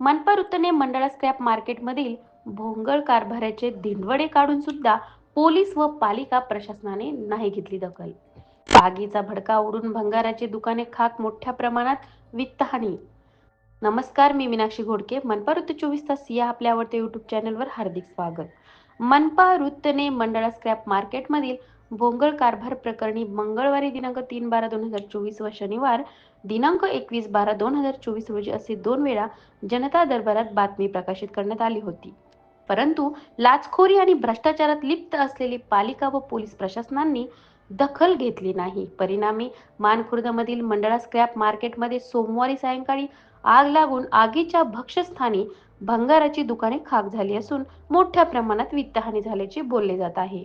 मनपा वृत्तने मंडळा स्क्रॅप मार्केटमधील भोंगळ कारभाराचे धिंडवडे काढून सुद्धा पोलीस व पालिका प्रशासनाने नाही घेतली दखल. आगीचा भडका उडून भंगाराची दुकाने खाक मोठ्या प्रमाणात वित्तहानी. नमस्कार मी मीनाक्षी घोडके. मनपा वृत्त चोवीस तास या आपल्या आवडत्या युट्यूब चॅनलवर हार्दिक स्वागत. मनपा वृत्तने मंडळा स्क्रॅप मार्केटमधील भोंगळ कारभार प्रकरणी मंगळवारी दिनांक तीन बारा दोन हजार चोवीस व शनिवार दिनांक एकवीस बारा दोन हजार चोवीस रोजी असे दोन वेळा जनता दरबारात बातमी प्रकाशित करण्यात आली होती. परंतु लाचखोरी आणि भ्रष्टाचारात लिप्त असलेली पालिका व पोलीस प्रशासनांनी दखल घेतली नाही. परिणामी मानखुर्दमधील मंडळा स्क्रॅप मार्केटमध्ये सोमवारी सायंकाळी आग लागून आगीच्या भक्षस्थानी भंगाराची दुकाने खाक झाली असून मोठ्या प्रमाणात वित्तहानी झाल्याचे बोलले जात आहे.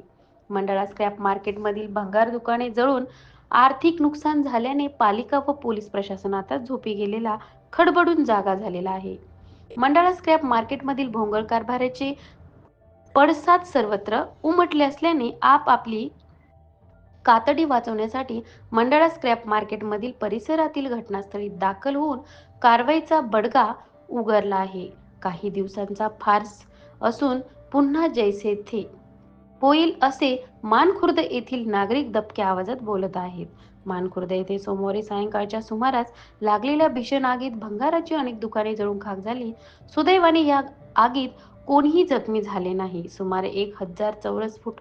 मंडळा स्क्रॅप मार्केटमधील भंगार दुकाने जळून आर्थिक नुकसान झाल्याने पालिका व पोलीस प्रशासन आता झोपी गेलेला खडबडून जागा झालेला आहे. मंडळा स्क्रॅप मार्केटमधील भोंगळ कारभाराचे पडसाद सर्वत्र उमटले असल्याने आप आपली कातडी वाचवण्यासाठी मंडळा स्क्रॅप मार्केटमधील परिसरातील घटनास्थळी दाखल होऊन कारवाईचा बडगा उगारला आहे. काही दिवसांचा फार्स असून पुन्हा जैसे थे. होईल असे मानखुर्द येथील नागरिक दबक्या आवाजात बोलत आहेत. मानखुर्द येथे सोमवारी सायंकाळच्या सुमारास लागलेल्या भीषण आगीत भंगाराची अनेक दुकाने जळून खाक झाली. सुदैवाने या आगीत कोणीही जखमी झाले नाही. सुमारे एक हजार चौरस फूट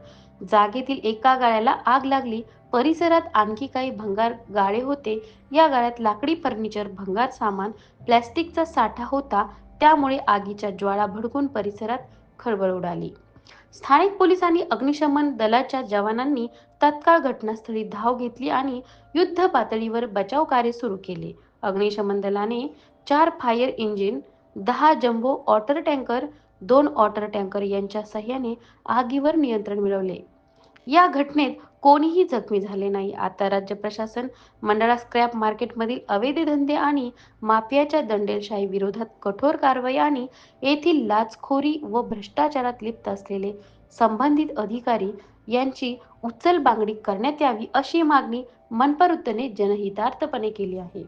जागेतील एका गाळ्याला आग लागली. परिसरात आणखी काही भंगार गाळे होते. या गाळ्यात लाकडी फर्निचर भंगार सामान प्लॅस्टिकचा साठा होता. त्यामुळे आगीच्या ज्वाळा भडकून परिसरात खळबळ उडाली. स्थानिक पोलीस आणि अग्निशमन दलाच्या जवानांनी तत्काळ घटनास्थळी धाव घेतली आणि युद्ध पातळीवर बचाव कार्य सुरू केले. अग्निशमन दलाने चार फायर इंजिन दहा जम्बो ऑटर टँकर दोन ऑटर टँकर यांच्या सहाय्याने आगीवर नियंत्रण मिळवले. या घटनेत कोणीही जखमी झाले नाही. आता राज्य प्रशासन मंडळा स्क्रॅप मार्केटमधील अवैध धंदे आणि माफियाच्या दंडेलशाही विरोधात कठोर कारवाई आणि येथील लाचखोरी व भ्रष्टाचारात लिप्त असलेले संबंधित अधिकारी यांची उचलबांगडी करण्यात यावी अशी मागणी मनपा वृत्तने जनहितार्थपणे केली आहे.